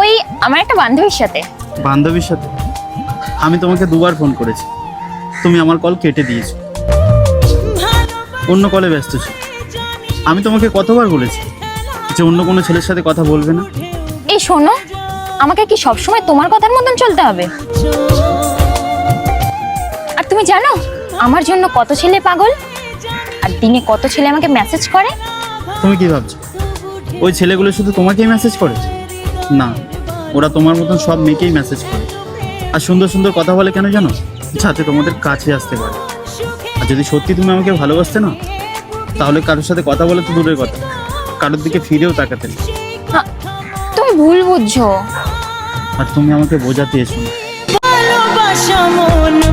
ওই আমার একটা বান্ধবীর সাথে। বান্ধবীর সাথে? আমি তোমাকে দুবার ফোন করেছি। তুমি আমার কল কেটে দিয়েছ। অন্য কলে ব্যস্ত ছিল। আমি তোমাকে কতবার বলেছি যে অন্য কোনো ছেলের সাথে কথা বলবে না? এই শোনো আমাকে কি সবসময় তোমার কথার মতন চলতে হবে? আর তুমি জানো আমার জন্য কত ছেলে পাগল? আর দিনে কত ছেলে আমাকে মেসেজ করে? তুমি কি ভাবছ? ওই ছেলেগুলো শুধু তোমাকেই মেসেজ করে না ওরা তোমার মতন সব মেয়েকেই মেসেজ করে। আর সুন্দর সুন্দর কথা বলে কেন জানো? যাতে তোমাদের কাছে আসতে পারে। আর যদি সত্যি তুমি আমাকে ভালোবাসতে না তাহলে কারোর সাথে কথা বলে তো দূরের কথা। কারোর দিকে ফিরেও তাকাতে না। হ্যাঁ, তুমি ভুল বুঝছ। আর তুমি আমাকে বোঝাতে এসো মন না